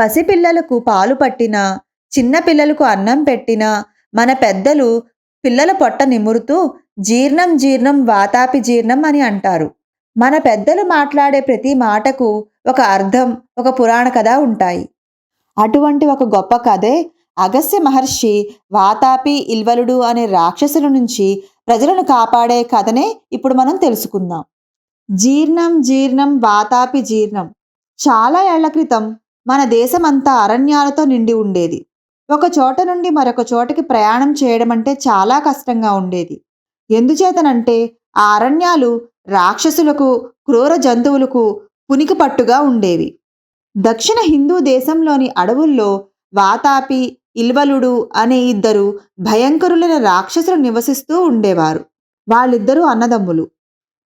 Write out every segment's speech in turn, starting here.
పసిపిల్లలకు పాలు పట్టినా చిన్న పిల్లలకు అన్నం పెట్టినా మన పెద్దలు పిల్లల పొట్ట నిమురుతూ జీర్ణం జీర్ణం వాతాపి జీర్ణం అని అంటారు. మన పెద్దలు మాట్లాడే ప్రతి మాటకు ఒక అర్థం ఒక పురాణ కథ ఉంటాయి. అటువంటి ఒక గొప్ప కథే అగస్య మహర్షి వాతాపి ఇల్వలుడు అనే రాక్షసుల నుంచి ప్రజలను కాపాడే కథనే ఇప్పుడు మనం తెలుసుకుందాం. జీర్ణం జీర్ణం వాతాపి జీర్ణం. చాలా ఏళ్ళ క్రితం మన దేశమంతా అరణ్యాలతో నిండి ఉండేది. ఒక చోట నుండి మరొక చోటకి ప్రయాణం చేయడం అంటే చాలా కష్టంగా ఉండేది. ఎందుచేతనంటే ఆ అరణ్యాలు రాక్షసులకు క్రూర జంతువులకు పునికి పట్టుగా ఉండేవి. దక్షిణ హిందూ దేశంలోని అడవుల్లో వాతాపి ఇల్వలుడు అనే ఇద్దరు భయంకరులైన రాక్షసులు నివసిస్తూ ఉండేవారు. వాళ్ళిద్దరూ అన్నదమ్ములు.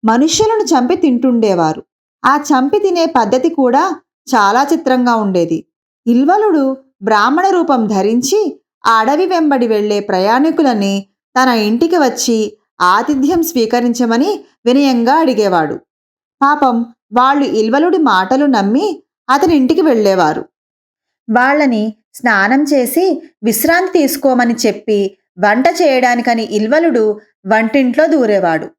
మనుష్యులను చంపి తింటుండేవారు. ఆ చంపి తినే పద్ధతి కూడా చాలా చిత్రంగా ఉండేది. ఇల్వలుడు బ్రాహ్మణ రూపం ధరించి ఆ అడవి వెంబడి వెళ్ళే ప్రయాణికులని తన ఇంటికి వచ్చి ఆతిథ్యం స్వీకరించమని వినయంగా అడిగేవాడు. పాపం వాళ్ళు ఇల్వలుడి మాటలు నమ్మి అతని ఇంటికి వెళ్ళేవారు. వాళ్ళని స్నానం చేసి విశ్రాంతి తీసుకోమని చెప్పి వంట చేయడానికని ఇల్వలుడు వంటింట్లో దూరేవాడు.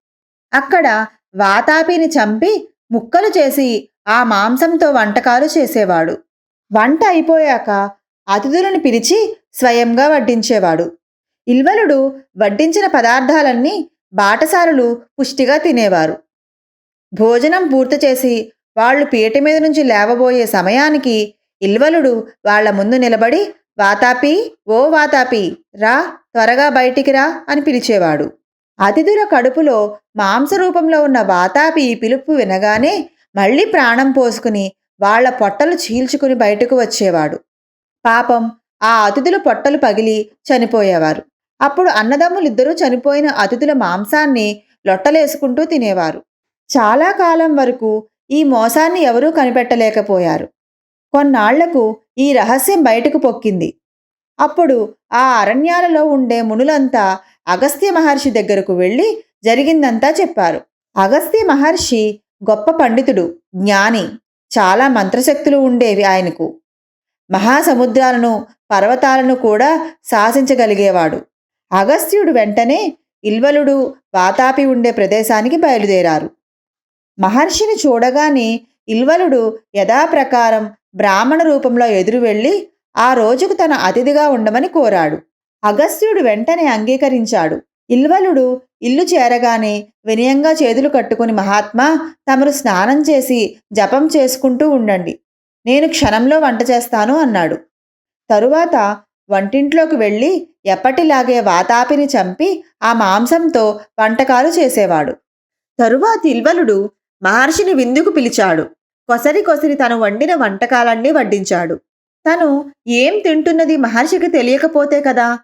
అక్కడ వాతాపిని చంపి ముక్కలు చేసి ఆ మాంసంతో వంటకాలు చేసేవాడు. వంట అయిపోయాక అతిథులను పిలిచి స్వయంగా వడ్డించేవాడు. ఇల్వలుడు వడ్డించిన పదార్థాలన్నీ బాటసారులు పుష్టిగా తినేవారు. భోజనం పూర్తి చేసి వాళ్ళు పీట మీద నుంచి లేవబోయే సమయానికి ఇల్వలుడు వాళ్ళ ముందు నిలబడి వాతాపి ఓ వాతాపి రా త్వరగా బయటికి రా అని పిలిచేవాడు. అతిథుల కడుపులో మాంసరూపంలో ఉన్న వాతాపి పిలుపు వినగానే మళ్ళీ ప్రాణం పోసుకుని వాళ్ళ పొట్టలు చీల్చుకుని బయటకు వచ్చేవాడు. పాపం ఆ అతిథుల పొట్టలు పగిలి చనిపోయేవారు. అప్పుడు అన్నదమ్ములిద్దరూ చనిపోయిన అతిథుల మాంసాన్ని లొట్టలేసుకుంటూ తినేవారు. చాలా కాలం వరకు ఈ మోసాన్ని ఎవరూ కనిపెట్టలేకపోయారు. కొన్నాళ్ళకు ఈ రహస్యం బయటకు పొక్కింది. అప్పుడు ఆ అరణ్యాలలో ఉండే మునులంతా అగస్త్య మహర్షి దగ్గరకు వెళ్ళి జరిగిందంతా చెప్పారు. అగస్త్య మహర్షి గొప్ప పండితుడు జ్ఞాని చాలా మంత్రశక్తులు ఉండేవి ఆయనకు. మహాసముద్రాలను పర్వతాలను కూడా శాసించగలిగేవాడు. అగస్త్యుడు వెంటనే ఇల్వలుడు వాతాపి ఉండే ప్రదేశానికి బయలుదేరారు. మహర్షిని చూడగానే ఇల్వలుడు యథాప్రకారం బ్రాహ్మణ రూపంలో ఎదురు వెళ్ళి ఆ రోజుకు తన అతిథిగా ఉండమని కోరాడు. అగస్త్యుడు వెంటనే అంగీకరించాడు. ఇల్వలుడు ఇల్లు చేరగానే వినయంగా చేతులు కట్టుకుని మహాత్మా తమరు స్నానం చేసి జపం చేసుకుంటూ ఉండండి. నేను క్షణంలో వంట చేస్తాను అన్నాడు. తరువాత వంటింట్లోకి వెళ్ళి ఎప్పటిలాగే వాతాపిని చంపి ఆ మాంసంతో వంటకాలు చేసేవాడు. తరువాత ఇల్వలుడు మహర్షిని విందుకు పిలిచాడు. కొసరి కొసరి తను వండిన వంటకాలన్నీ వడ్డించాడు. తను ఏం తింటున్నది మహర్షికి తెలియకపోతే కదా?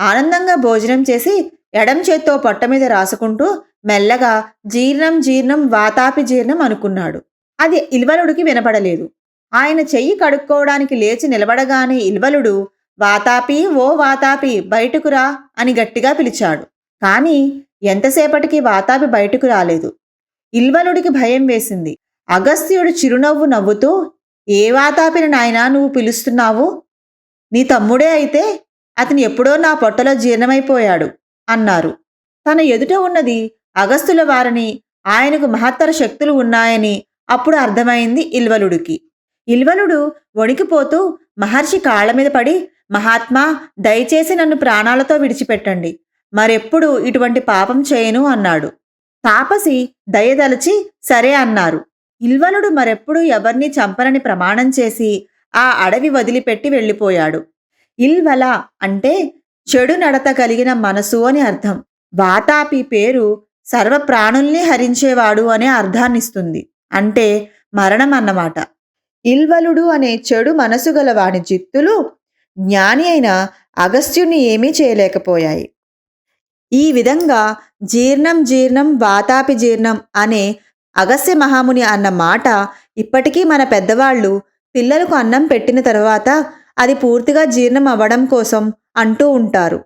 ఆనందంగా భోజనం చేసి ఎడం చేత్తో పొట్ట మీద రాసుకుంటూ మెల్లగా జీర్ణం జీర్ణం వాతాపి జీర్ణం అనుకున్నాడు. అది ఇల్వలుడికి వినపడలేదు. ఆయన చెయ్యి కడుక్కోవడానికి లేచి నిలబడగానే ఇల్వలుడు వాతాపి ఓ వాతాపి బయటకురా అని గట్టిగా పిలిచాడు. కానీ ఎంతసేపటికి వాతాపి బయటకు రాలేదు. ఇల్వలుడికి భయం వేసింది. అగస్త్యుడు చిరునవ్వు నవ్వుతూ ఏ వాతాపిని నాయనా నువ్వు పిలుస్తున్నావు? నీ తమ్ముడే అయితే అతను ఎప్పుడో నా పొట్టలో జీర్ణమైపోయాడు. అన్నారు. తన ఎదుట ఉన్నది అగస్తుల వారని ఆయనకు మహత్తర శక్తులు ఉన్నాయని అప్పుడు అర్థమైంది ఇల్వలుడికి. ఇల్వలుడు వణికిపోతూ మహర్షి కాళ్ళ మీద పడి మహాత్మా దయచేసి నన్ను ప్రాణాలతో విడిచిపెట్టండి. మరెప్పుడు ఇటువంటి పాపం చేయను అన్నాడు. తాపసి దయదలచి సరే అన్నారు. ఇల్వలుడు మరెప్పుడు ఎవరిని చంపనని ప్రమాణం చేసి ఆ అడవి వదిలిపెట్టి వెళ్ళిపోయాడు. ఇల్వల అంటే చెడు నడత కలిగిన మనసు అని అర్థం. వాతాపి పేరు సర్వ ప్రాణుల్ని హరించేవాడు అనే అర్థాన్నిస్తుంది. అంటే మరణం అన్నమాట. ఇల్వలుడు అనే చెడు మనసు గల వాని జిత్తులు జ్ఞాని అయిన అగస్త్యుని ఏమీ చేయలేకపోయాయి. ఈ విధంగా జీర్ణం జీర్ణం వాతాపి జీర్ణం అనే అగస్య మహాముని అన్న మాట ఇప్పటికీ మన పెద్దవాళ్ళు పిల్లలకు అన్నం పెట్టిన తర్వాత అది పూర్తిగా జీర్ణం అవ్వడం కోసం అంటూ ఉంటారు.